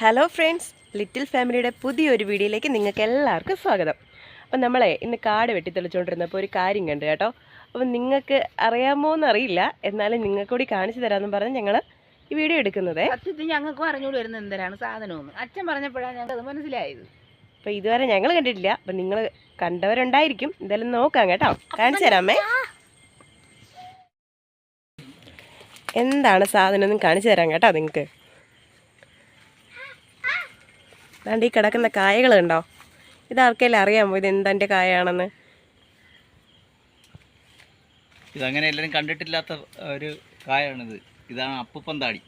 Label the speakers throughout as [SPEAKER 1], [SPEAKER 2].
[SPEAKER 1] Hello friends little ഫാമിലിയുടെ പുതിയൊരു വീഡിയോയിലേക്ക് നിങ്ങൾക്ക് എല്ലാവർക്കും സ്വാഗതം. അപ്പം നമ്മളെ ഇന്ന് കാട് വെട്ടിത്തെളിച്ചുകൊണ്ടിരുന്നപ്പോൾ ഒരു കാര്യം കണ്ട് കേട്ടോ. അപ്പം നിങ്ങൾക്ക് അറിയാമോ എന്നറിയില്ല. എന്നാലും നിങ്ങൾക്ക് കൂടി കാണിച്ചു തരാമെന്ന് പറഞ്ഞ് ഞങ്ങൾ ഈ വീഡിയോ എടുക്കുന്നത്.
[SPEAKER 2] സത്യത്തിൽ ഞങ്ങൾക്കും അറിഞ്ഞൂടി വരുന്ന എന്തിനാണ് സാധനമെന്ന്. അച്ഛൻ പറഞ്ഞപ്പോഴാണ് ഞങ്ങൾക്ക് അത് മനസ്സിലായത്.
[SPEAKER 1] അപ്പം ഇതുവരെ ഞങ്ങൾ കണ്ടിട്ടില്ല. അപ്പം നിങ്ങൾ കണ്ടവരുണ്ടായിരിക്കും. എന്തായാലും നോക്കാം കേട്ടോ. കാണിച്ചു തരാമേ. എന്താണ് സാധനം ഒന്നും കാണിച്ചു തരാം കേട്ടോ നിങ്ങൾക്ക്. അതാണ്ട് ഈ കിടക്കുന്ന കായകൾ ഉണ്ടോ ഇത് ആർക്കെല്ലാം അറിയാമോ? ഇത് എന്തിന്റെ കായാണെന്ന്?
[SPEAKER 3] ഇതങ്ങനെ എല്ലാവരും കണ്ടിട്ടില്ലാത്ത ഒരു കായാണിത്. ഇതാണ് അപ്പുപ്പന്താടി.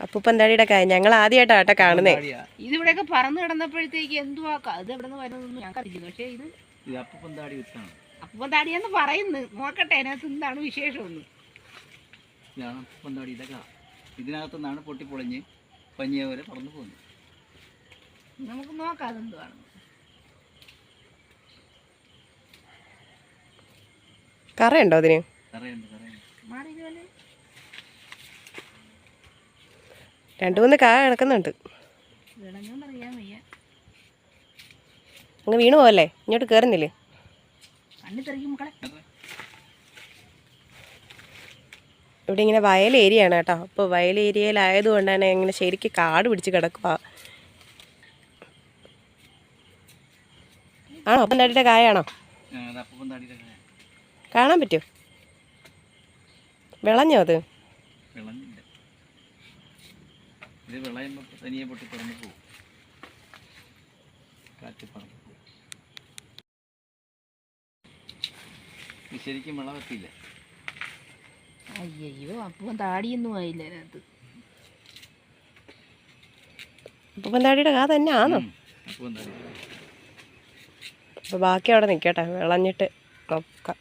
[SPEAKER 1] അപ്പുപ്പന്താടിയുടെ കായ. ഞങ്ങൾ ആദ്യമായിട്ടാണ് കേട്ടോ കാണുന്നേ.
[SPEAKER 3] താടിയാ.
[SPEAKER 2] ഇതിവിടെയൊക്കെ പറന്ന് കിടന്നപ്പോഴത്തേക്ക് എന്തുവാ അത് ഇത് എവിടെ നിന്ന് വരുന്നതെന്ന് ഞങ്ങൾക്കറിയില്ല പക്ഷേ ഇത്
[SPEAKER 3] ഇത് അപ്പുപ്പന്താടി വിത്താണ്.
[SPEAKER 2] അപ്പം താടിയെന്ന് പറയുന്നു. നോക്കട്ടെ അതിനകത്ത് എന്താണ് വിശേഷമൊന്നും?
[SPEAKER 3] ഇതാണ് അപ്പുപ്പന്താടി. ഇതൊക്കെ ഇതിനകത്തുനിന്നാണ് പൊട്ടിപ്പൊളിഞ്ഞ് പഞ്ഞിയ പോലെ പറന്നു പോകുന്നത്.
[SPEAKER 2] നമുക്ക് നോക്കാം അതെന്തുവാണെന്ന്
[SPEAKER 1] കറയുണ്ടോ അതിന്? രണ്ടു മൂന്ന് കാ കിടക്കുന്നുണ്ട്. അങ്ങ് വീണു പോവല്ലേ? ഇങ്ങോട്ട് കയറുന്നില്ലേ ഇവിടെ ഇങ്ങനെ വയൽ ഏരിയ ആണ് കേട്ടോ. അപ്പോൾ വയൽ ഇങ്ങനെ ശരിക്കും കാട് പിടിച്ച് കിടക്കുക ആണോ? അപ്പന്താടിയുടെ കായാണോ? കാണാൻ പറ്റുമോ? വിളഞ്ഞോ അത്?
[SPEAKER 3] വിളഞ്ഞില്ല. ഇത് വിളയുമ്പോൾ തനിയെ പൊട്ടി പറന്നു പോകും കാറ്റ് പറന്നു പോകും ഇത്
[SPEAKER 2] അയ്യോ അപ്പം താടിയൊന്നും ആയില്ല അതിനകത്ത്
[SPEAKER 1] അപ്പന്താടിയുടെ കാ തന്നെ ആണോ അപ്പോൾ ബാക്കി അവിടെ നിൽക്കട്ടെ വിളഞ്ഞിട്ട് നോക്കാം.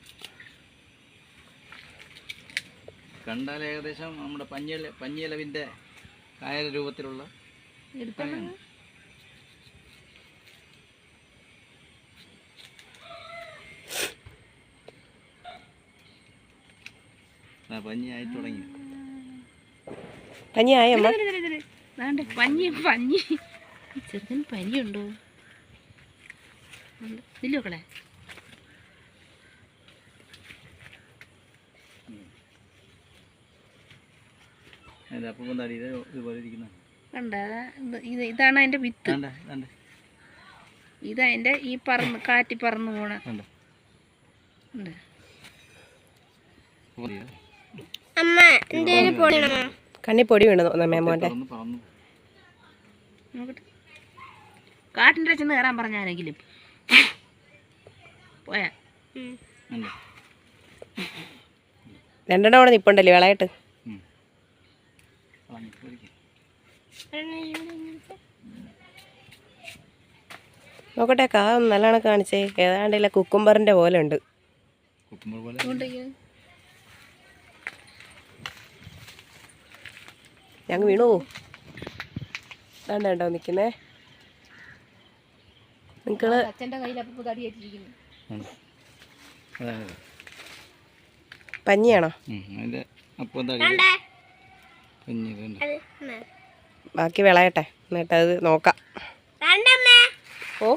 [SPEAKER 3] കണ്ടാൽ ഏകദേശം നമ്മുടെ പഞ്ഞിയല പഞ്ഞിയലവിന്റെ കായൽ രൂപത്തിലുള്ള പഞ്ഞിയായി തുടങ്ങി.
[SPEAKER 1] പനിയായി അമ്മ?
[SPEAKER 2] ഇതിൽ ഇതിൽ ഇതിൽ. ദാണ്ട് പഞ്ഞി പഞ്ഞി. ചെറുതിന് പനിയുണ്ടോ? കണ്ട ഇതാണ് അതിന്റെ വിത്ത്. ഇതെ ഈ പറന്ന് കാറ്റി പറന്ന് പോണ.
[SPEAKER 1] കണ്ണി പൊടി വീണു തോന്നുന്നു മോന്റെ?
[SPEAKER 3] പറന്ന് പറന്നു.
[SPEAKER 2] നോക്കട്ടെ. കാട്ടിന്റെ ചെന്ന് കയറാൻ പറഞ്ഞാണെങ്കിലും പോയാ.
[SPEAKER 1] രണ്ടെണ്ണം അവിടെ
[SPEAKER 3] നിപ്പുണ്ടല്ലേ വിളയായിട്ട്.
[SPEAKER 1] നോക്കട്ടെ കാ ഒന്ന് നല്ലോണം കാണിച്ചേ. ഏതാണ്ടില്ല കുക്കുംബറിന്റെ പോലെ ഉണ്ട്. ഞങ്ങൾ വീണു വേണ്ട വേണ്ടോ നിൽക്കുന്നേ
[SPEAKER 3] അച്ഛന്റെ ഇത്.
[SPEAKER 1] പഞ്ഞിയാണോ? ബാക്കി വിളയട്ടെ. എന്നിട്ട് അത് നോക്കാം. ഓ.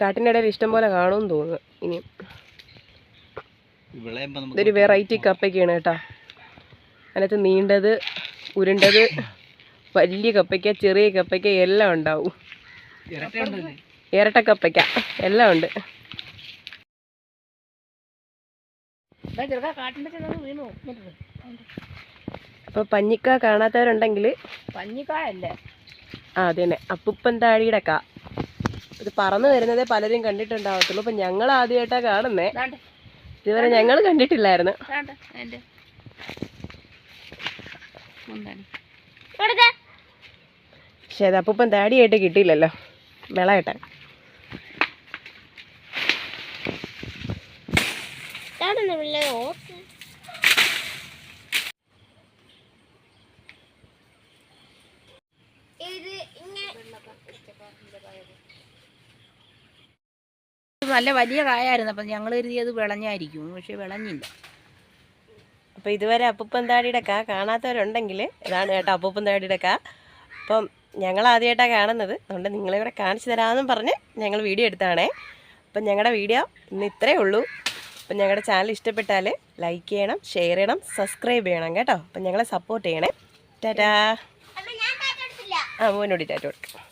[SPEAKER 1] കാട്ടിന്റെ ഇടയിൽ ഇഷ്ടം പോലെ കാണുമെന്ന് തോന്നുന്നു. ഇനി. ഇതൊരു വെറൈറ്റി കപ്പയ്ക്കാണ് കേട്ടോ. അതിനകത്ത് നീണ്ടത് ഉരുണ്ടത് വലിയ കപ്പയ്ക്ക ചെറിയ കപ്പയ്ക്ക എല്ലാം ഉണ്ടാവും. ഇരട്ട കപ്പയ്ക്ക എല്ലാം ഉണ്ട്. അപ്പൊ പഞ്ഞിക്ക കാണാത്തവരുണ്ടെങ്കിൽ
[SPEAKER 2] പഞ്ഞിക്കായല്ലേ?
[SPEAKER 1] ആ അത് അപ്പുപ്പൻ താഴിയുടെ കാ. ഇത് പറന്നു വരുന്നതേ പലരും കണ്ടിട്ടുണ്ടാവത്തുള്ളൂ. അപ്പം ഞങ്ങൾ ആദ്യമായിട്ടാണ് കാണുന്നേ. ഇതുവരെ ഞങ്ങൾ കണ്ടിട്ടില്ലായിരുന്നു. പക്ഷെ അത് അപ്പൂപ്പൻ താടിയായിട്ട് കിട്ടിയില്ലല്ലോ. വിളയട്ടെ.
[SPEAKER 2] നല്ല വലിയ കായായിരുന്നു. അപ്പം ഞങ്ങൾ കരുതി അത് വിളഞ്ഞായിരിക്കും. പക്ഷേ വിളഞ്ഞില്ല.
[SPEAKER 1] അപ്പോൾ ഇതുവരെ അപ്പൂപ്പൻ താടിയുടെ കാ കാണാത്തവരുണ്ടെങ്കിൽ ഇതാണ് കേട്ടോ അപ്പൂപ്പൻ താടിയുടെ കാ. അപ്പം ഞങ്ങൾ ആദ്യമായിട്ടാണ് കാണുന്നത്. അതുകൊണ്ട് നിങ്ങളെ ഇവിടെ കാണിച്ചു തരാമെന്നും പറഞ്ഞ് ഞങ്ങൾ വീഡിയോ എടുത്താണേ. അപ്പം ഞങ്ങളുടെ വീഡിയോ ഇന്ന് ഇത്രയേ ഉള്ളൂ. അപ്പം ഞങ്ങളുടെ ചാനൽ ഇഷ്ടപ്പെട്ടാൽ ലൈക്ക് ചെയ്യണം ഷെയർ ചെയ്യണം സബ്സ്ക്രൈബ് ചെയ്യണം കേട്ടോ. അപ്പം ഞങ്ങളെ സപ്പോർട്ട് ചെയ്യണേ. ടാറ്റാ. ആ മോനോടി ടാറ്റ കൊടുക്കാം.